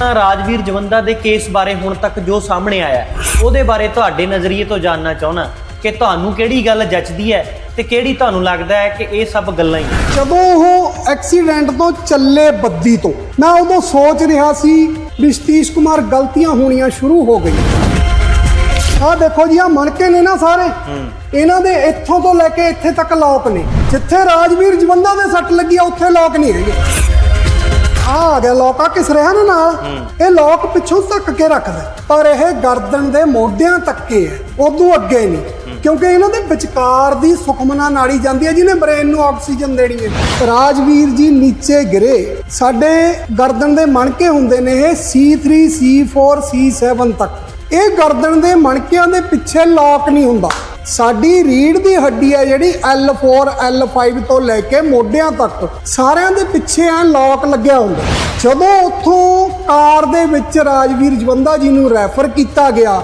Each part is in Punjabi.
ਰਾਜਵੀਰ ਜਵੰਦਾ ਦੇ ਕੇਸ ਬਾਰੇ ਹੁਣ ਤੱਕ ਜੋ ਸਾਹਮਣੇ ਆਇਆ ਉਹਦੇ ਬਾਰੇ ਤੁਹਾਡੇ ਨਜ਼ਰੀਏ ਤੋਂ ਜਾਨਣਾ ਚਾਹਣਾ ਕਿ ਤੁਹਾਨੂੰ ਕਿਹੜੀ ਗੱਲ ਜੱਚਦੀ ਹੈ ਤੇ ਕਿਹੜੀ ਤੁਹਾਨੂੰ ਲੱਗਦਾ ਹੈ ਕਿ ਇਹ ਸਭ ਗੱਲਾਂ ਹੀ? ਜਦੋਂ ਉਹ ਐਕਸੀਡੈਂਟ ਤੋਂ ਚੱਲੇ ਬੱਦੀ ਤੋਂ ਮੈਂ ਉਦੋਂ ਸੋਚ ਰਿਹਾ ਸੀ ਵੀ ਸਤੀਸ਼ ਕੁਮਾਰ ਗਲਤੀਆਂ ਹੋਣੀਆਂ ਸ਼ੁਰੂ ਹੋ ਗਈਆਂ। ਆਹ ਦੇਖੋ ਜੀ ਆ ਮਣਕੇ ਨੇ ਨਾ ਸਾਰੇ। ਇਹਨਾਂ ਦੇ ਇੱਥੋਂ ਤੋਂ ਲੈ ਕੇ ਇੱਥੇ ਤੱਕ ਲੋਕ ਨੇ। ਜਿੱਥੇ ਰਾਜਵੀਰ ਜਵੰਦਾ ਦੇ ਸੱਟ ਲੱਗੀ ਆ ਉੱਥੇ ਲੋਕ ਨਹੀਂ ਹੈਗੇ। ਆ ਗਿਆ ਲੋਕ ਆ ਕਿਸ ਰਿਹਾ ਨਾ ਨਾਲ? ਇਹ ਲੋਕ ਪਿੱਛੋਂ ਧੱਕ ਕੇ ਰੱਖਦਾ ਪਰ ਇਹ ਗਰਦਨ ਦੇ ਮੋਢਿਆਂ ਤੱਕੇ ਹੈ ਉਦੋਂ ਅੱਗੇ ਨਹੀਂ। ਕਿਉਂਕਿ ਇਹਨਾਂ ਦੇ ਵਿਚਕਾਰ ਦੀ ਸੁਖਮਨਾ ਨਾੜੀ ਜਾਂਦੀ ਹੈ ਜਿਹਨੇ ਬ੍ਰੇਨ ਨੂੰ ਆਕਸੀਜਨ ਦੇਣੀ ਹੈ ਰਾਜਵੀਰ ਜੀ ਨੀਚੇ ਗਿਰੇ। ਸਾਡੇ ਗਰਦਨ ਦੇ ਮਣਕੇ ਹੁੰਦੇ ਨੇ ਇਹ C3 C4 C7 ਤੱਕ। ਇਹ ਗਰਦਨ ਦੇ ਮਣਕਿਆਂ ਦੇ ਪਿੱਛੇ ਲੋਕ ਨਹੀਂ ਹੁੰਦਾ। ਸਾਡੀ ਰੀੜ ਦੀ ਹੱਡੀ ਹੈ ਜਿਹੜੀ L4 L5 ਤੋਂ ਲੈ ਕੇ ਮੋਢਿਆਂ ਤੱਕ। ਸਾਰਿਆਂ ਦੇ ਪਿੱਛੇ ਆ ਲੌਕ ਲੱਗਿਆ ਹੁੰਦਾ। ਜਦੋਂ ਉੱਥੋਂ ਕਾਰ ਦੇ ਵਿੱਚ ਰਾਜਵੀਰ ਜਵੰਦਾ ਜੀ ਨੂੰ ਰੈਫਰ ਕੀਤਾ ਗਿਆ,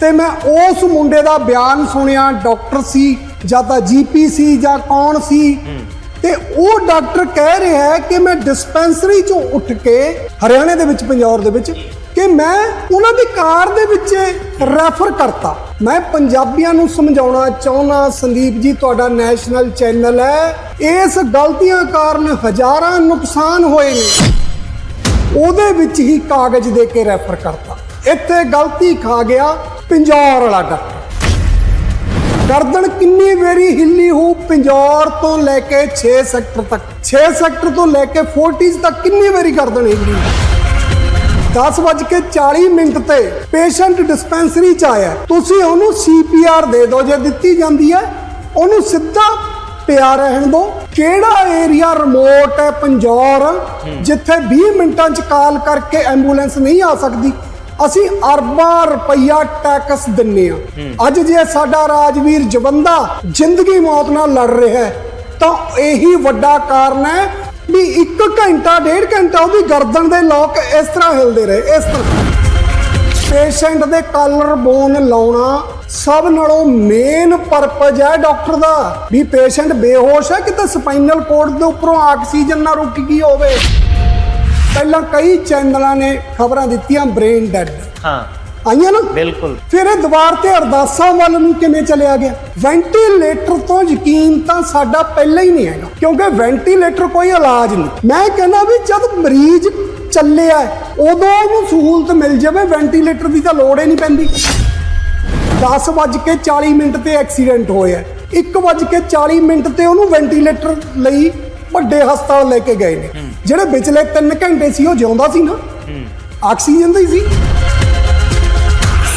ਤੇ ਮੈਂ ਉਸ ਮੁੰਡੇ ਦਾ ਬਿਆਨ ਸੁਣਿਆ, ਡਾਕਟਰ ਸੀ ਜਾਂ ਤਾਂ ਜੀਪੀ ਸੀ ਜਾਂ ਕੌਣ ਸੀ। ਤੇ ਉਹ ਡਾਕਟਰ ਕਹਿ ਰਿਹਾ ਹੈ ਕਿ ਮੈਂ ਡਿਸਪੈਂਸਰੀ ਚੋਂ ਉੱਠ ਕੇ ਹਰਿਆਣੇ ਦੇ ਵਿੱਚ, ਪੰਜਾਬ ਦੇ ਵਿੱਚ ਕਿ ਮੈਂ ਉਹਨਾਂ ਦੀ ਕਾਰ ਦੇ ਵਿੱਚ ਰੈਫਰ ਕਰਤਾ। ਮੈਂ ਪੰਜਾਬੀਆਂ ਨੂੰ ਸਮਝਾਉਣਾ ਚਾਹੁੰਦਾ, ਸੰਦੀਪ ਜੀ, ਤੁਹਾਡਾ ਨੈਸ਼ਨਲ ਚੈਨਲ ਹੈ। ਇਸ ਗਲਤੀਆਂ ਕਾਰਨ ਹਜ਼ਾਰਾਂ ਨੁਕਸਾਨ ਹੋਏ ਨੇ। ਉਹਦੇ ਵਿੱਚ ਹੀ ਕਾਗਜ਼ ਦੇ ਕੇ ਰੈਫਰ ਕਰਤਾ। ਇੱਥੇ ਗਲਤੀ ਖਾ ਗਿਆ ਪਿੰਜੌਰ ਵਾਲਾ ਡਾਕਟਰ। ਗਰਦਨ ਕਿੰਨੀ ਵਾਰੀ ਹਿੱਲੀ ਹੋ ਪਿੰਜੌਰ ਤੋਂ ਲੈ ਕੇ 6 ਸੈਕਟਰ ਤੱਕ। 6 ਸੈਕਟਰ ਤੋਂ ਲੈ ਕੇ 40s ਤੱਕ ਕਿੰਨੀ ਵਾਰੀ ਗਰਦਨ ਹਿੱਲੀ 10:40 ਮਿੰਟ ਤੇ ਪੇਸ਼ੈਂਟ ਡਿਸਪੈਂਸਰੀ ਚ ਆਇਆ। ਤੁਸੀਂ ਉਹਨੂੰ ਸੀਪੀਆਰ ਦੇ ਦਿਓ, ਜੇ ਦਿੱਤੀ ਜਾਂਦੀ ਹੈ, ਉਹਨੂੰ ਸਿੱਧਾ ਪਿਆ ਰਹਿਣ ਦਿਓ। ਕਿਹੜਾ ਏਰੀਆ ਰਿਮੋਟ ਹੈ ਪੰਜੌਰ, ਜਿੱਥੇ 20 ਮਿੰਟਾਂ ਚ ਕਾਲ ਕਰਕੇ ਐਂਬੂਲੈਂਸ ਨਹੀਂ ਆ ਸਕਦੀ? ਅਸੀਂ ਅਰਬਾਂ ਰੁਪਈਆ ਟੈਕਸ ਦਿੰਨੇ ਆ। ਅੱਜ ਜੇ ਸਾਡਾ ਰਾਜਵੀਰ ਜਵੰਦਾ ਜ਼ਿੰਦਗੀ ਮੌਤ ਨਾਲ ਲੜ ਰਿਹਾ ਹੈ, ਤਾਂ ਇਹੀ ਵੱਡਾ ਕਾਰਨ ਹੈ ਵੀ ਇੱਕ ਘੰਟਾ, ਡੇਢ ਘੰਟਾ ਉਹਦੀ ਗਰਦਨ ਦੇ ਲੋਕ ਇਸ ਤਰ੍ਹਾਂ ਹਿਲਦੇ ਰਹੇ, ਇਸ ਤਰ੍ਹਾਂ। ਪੇਸ਼ੈਂਟ ਦੇ ਕਾਲਰ ਬੋਨ ਲਾਉਣਾ ਸਭ ਨਾਲੋਂ ਮੇਨ ਪਰਪਸ ਹੈ ਡਾਕਟਰ ਦਾ, ਵੀ ਪੇਸ਼ੈਂਟ ਬੇਹੋਸ਼ ਹੈ ਕਿਤੇ ਸਪਾਈਨਲ ਕੋਰਡ ਦੇ ਉੱਪਰੋਂ ਆਕਸੀਜਨ ਨਾ ਰੁਕ ਗਈ ਹੋਵੇ। ਪਹਿਲਾਂ ਕਈ ਚੈਨਲਾਂ ਨੇ ਖਬਰਾਂ ਦਿੱਤੀਆਂ ਬ੍ਰੇਨ ਡੈਡ ਹਾਂ। ਆਈਆਂ ਨਾ? ਬਿਲਕੁਲ। ਫਿਰ ਇਹ ਦੀਵਾਰ ਤੇ ਅਰਦਾਸਾਂ ਵੱਲ ਨੂੰ ਕਿਵੇਂ ਚਲਿਆ ਗਿਆ? ਵੈਂਟੀਲੇਟਰ ਤੋਂ ਯਕੀਨ ਤਾਂ ਸਾਡਾ ਪਹਿਲਾਂ ਹੀ ਨਹੀਂ ਹੈਗਾ ਕਿਉਂਕਿ ਵੈਂਟੀਲੇਟਰ ਕੋਈ ਇਲਾਜ ਨਹੀਂ। ਮੈਂ ਕਹਿੰਦਾ ਵੀ ਜਦ ਮਰੀਜ਼ ਚੱਲਿਆ ਉਦੋਂ ਉਹਨੂੰ ਸਹੂਲਤ ਮਿਲ ਜਾਵੇ ਵੈਂਟੀਲੇਟਰ ਦੀ ਤਾਂ ਲੋੜ ਹੀ ਨਹੀਂ ਪੈਂਦੀ। 10:40 ਮਿੰਟ ਤੇ ਐਕਸੀਡੈਂਟ ਹੋਇਆ। 1:40 ਮਿੰਟ ਤੇ ਉਹਨੂੰ ਵੈਂਟੀਲੇਟਰ ਲਈ ਵੱਡੇ ਹਸਪਤਾਲ ਲੈ ਕੇ ਗਏ ਨੇ। ਜਿਹੜੇ ਵਿਚਲੇ 3 ਘੰਟੇ ਸੀ ਉਹ ਜਿਉਂਦਾ ਸੀ ਨਾ? ਆਕਸੀਜਨ ਦਾ ਹੀ ਸੀ?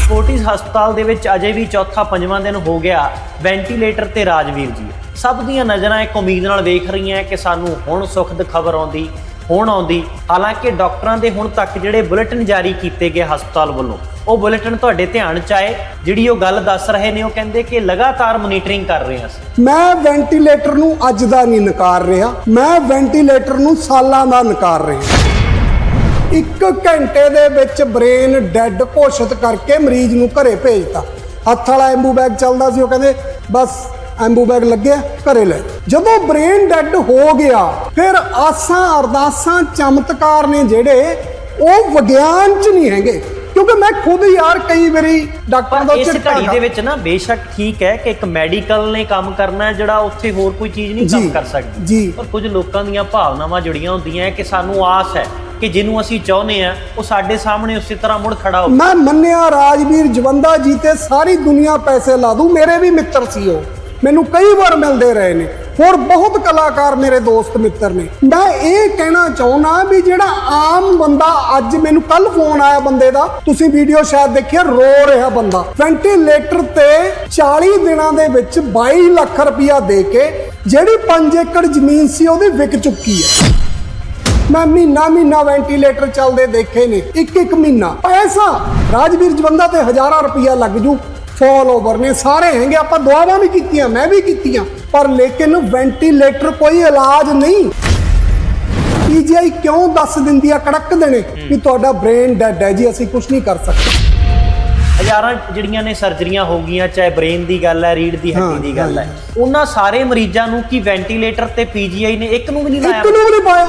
ਫੋਰਟਿਸ ਹਸਪਤਾਲ ਦੇ ਵਿੱਚ ਅਜੇ ਵੀ ਚੌਥਾ ਪੰਜਵਾਂ ਦਿਨ ਹੋ ਗਿਆ। ਵੈਂਟੀਲੇਟਰ ਤੇ ਰਾਜਵੀਰ ਜੀ। ਸਭ ਦੀਆਂ ਨਜ਼ਰਾਂ ਇੱਕ ਉਮੀਦ ਨਾਲ ਵੇਖ ਰਹੀਆਂ ਕਿ ਸਾਨੂੰ ਹੁਣ ਸੁਖਦ ਖਬਰ ਆਉਂਦੀ, ਹੁਣ ਆਉਂਦੀ। ਹਾਲਾਂਕਿ ਡਾਕਟਰਾਂ ਦੇ ਹੁਣ ਤੱਕ ਜਿਹੜੇ ਬੁਲੇਟਿਨ ਜਾਰੀ ਕੀਤੇ ਗਏ ਹਸਪਤਾਲ ਵੱਲੋਂ, ਉਹ ਬੁਲੇਟਿਨ ਤੁਹਾਡੇ ਧਿਆਨ ਚ ਆਏ, ਜਿਹੜੀ ਉਹ ਗੱਲ ਦੱਸ ਰਹੇ ਨੇ, ਉਹ ਕਹਿੰਦੇ ਕਿ ਲਗਾਤਾਰ ਮੋਨੀਟਰਿੰਗ ਕਰ ਰਹੇ ਹਾਂ ਅਸੀਂ। ਮੈਂ ਵੈਂਟੀਲੇਟਰ ਨੂੰ ਅੱਜ ਦਾ ਨਹੀਂ ਨਕਾਰ ਰਿਹਾ। ਮੈਂ ਵੈਂਟੀਲੇਟਰ ਨੂੰ ਸਾਲਾਂ ਦਾ ਨਕਾਰ ਰਿਹਾ। ਇੱਕ ਘੰਟੇ ਦੇ ਵਿੱਚ ਬ੍ਰੇਨ ਡੈੱਡ ਘੋਸ਼ਿਤ ਕਰਕੇ ਮਰੀਜ਼ ਨੂੰ ਘਰੇ ਭੇਜਤਾ। ਹੱਥ ਵਾਲਾ ਐਂਬੂ ਬੈਗ ਚੱਲਦਾ ਸੀ ਉਹ ਕਹਿੰਦੇ ਬਸ ਐਂਬੂ ਬੈਗ ਲੱਗਿਆ ਘਰੇ ਲੈ। ਜਦੋਂ ਬ੍ਰੇਨ ਡੈੱਡ ਹੋ ਗਿਆ ਫਿਰ ਆਸਾਂ ਅਰਦਾਸਾਂ ਚਮਤਕਾਰ ਨੇ ਜਿਹੜੇ ਉਹ ਵਿਗਿਆਨ 'ਚ ਨਹੀਂ ਹੈਗੇ। ਕਿਉਂਕਿ ਮੈਂ ਖੁਦ ਯਾਰ ਕਈ ਵਾਰੀ ਡਾਕਟਰਾਂ ਦਾ ਇਸ ਘੜੀ ਦੇ ਵਿੱਚ ਨਾ ਬੇਸ਼ੱਕ ਠੀਕ ਹੈ ਕਿ ਇੱਕ ਮੈਡੀਕਲ ਨੇ ਕੰਮ ਕਰਨਾ ਹੈ ਜਿਹੜਾ ਉੱਥੇ ਹੋਰ ਕੋਈ ਚੀਜ਼ ਨਹੀਂ ਕੰਮ ਕਰ ਸਕਦੀ। ਪਰ ਕੁਝ ਲੋਕਾਂ ਦੀਆਂ ਭਾਵਨਾਵਾਂ ਜੁੜੀਆਂ ਹੁੰਦੀਆਂ ਕਿ ਸਾਨੂੰ ਆਸ ਹੈ ਕਿ ਜਿਹਨੂੰ ਅਸੀਂ ਚਾਹੁੰਦੇ ਆ ਉਹ ਸਾਡੇ ਸਾਹਮਣੇ ਉਸੇ ਤਰ੍ਹਾਂ ਮੁੜ ਖੜਾ ਹੋ ਮੈਂ ਮੰਨਿਆ ਰਾਜਵੀਰ ਜਵੰਦਾ ਜੀ ਤੇ ਸਾਰੀ ਦੁਨੀਆ ਪੈਸੇ ਲਾ ਦੂ ਮੇਰੇ ਵੀ ਮਿੱਤਰ ਸੀ ਉਹ। ਮੈਨੂੰ ਕਈ ਵਾਰ ਮਿਲਦੇ ਰਹੇ ਨੇ। ਹੋਰ ਬਹੁਤ ਕਲਾਕਾਰ ਮੇਰੇ ਦੋਸਤ ਮਿੱਤਰ ਨੇ। ਮੈਂ ਇਹ ਕਹਿਣਾ ਚਾਹੁੰਦਾ ਵੀ ਜਿਹੜਾ ਆਮ ਬੰਦਾ ਅੱਜ ਮੈਨੂੰ ਕੱਲ ਫੋਨ ਆਇਆ ਬੰਦੇ ਦਾ, ਤੁਸੀਂ ਵੀਡੀਓ ਸ਼ਾਇਦ ਦੇਖਿਆ, ਰੋ ਰਿਹਾ ਬੰਦਾ। ਵੈਂਟੀਲੇਟਰ ਤੇ 40 ਦਿਨਾਂ ਦੇ ਵਿੱਚ 22 ਲੱਖ ਰੁਪਇਆ ਦੇ ਕੇ ਜਿਹੜੀ 5 ਏਕੜ ਜ਼ਮੀਨ ਸੀ ਉਹਦੀ ਵਿਕ ਚੁੱਕੀ ਹੈ। ਮੈਂ ਮਹੀਨਾ ਮਹੀਨਾ ਵੈਂਟੀਲੇਟਰ ਚੱਲਦੇ ਦੇਖੇ ਨੇ ਇੱਕ ਇੱਕ ਮਹੀਨਾ। ਪੈਸਾ! ਰਾਜਵੀਰ ਜਵੰਦਾ ਤੇ ਹਜ਼ਾਰਾਂ ਰੁਪਇਆ ਲੱਗ ਜੂ। ਫਾਲੋਵਰ ਨੇ। ਸਾਰੇ ਹੈਗੇ ਆਪਾਂ ਦੁਆਵਾਂ ਵੀ ਕੀਤੀਆਂ ਮੈਂ ਵੀ ਕੀਤੀਆਂ। ਪਰ ਲੇਕਿਨ ਵੈਂਟੀਲੇਟਰ ਕੋਈ ਇਲਾਜ ਨਹੀਂ। ਪੀਜੀਆਈ ਕਿਉਂ ਦੱਸ ਦਿੰਦੀ ਆ ਕੜਕ ਦੇਣੇ? ਕਿ ਤੁਹਾਡਾ ਬ੍ਰੇਨ ਡੈਡ ਹੈ ਜੀ ਅਸੀਂ ਕੁਝ ਨਹੀਂ ਕਰ ਸਕਦੇ। ਹਜ਼ਾਰਾਂ ਜਿਹੜੀਆਂ ਨੇ ਸਰਜਰੀਆਂ ਹੋ ਗਈਆਂ ਚਾਹੇ ਬ੍ਰੇਨ ਦੀ ਗੱਲ ਹੈ ਰੀੜ ਦੀ ਹੱਡੀ ਦੀ ਗੱਲ ਹਾਂ। ਉਹਨਾਂ ਸਾਰੇ ਮਰੀਜ਼ਾਂ ਨੂੰ ਕੀ ਵੈਂਟੀਲੇਟਰ ਤੇ ਪੀਜੀਆਈ ਨੇ ਇੱਕ ਨੂੰ ਵੀ ਨਹੀਂ ਇੱਕ ਲਾਇਆ? ਨੂੰ ਵੀ ਨਹੀਂ ਪਾਇਆ।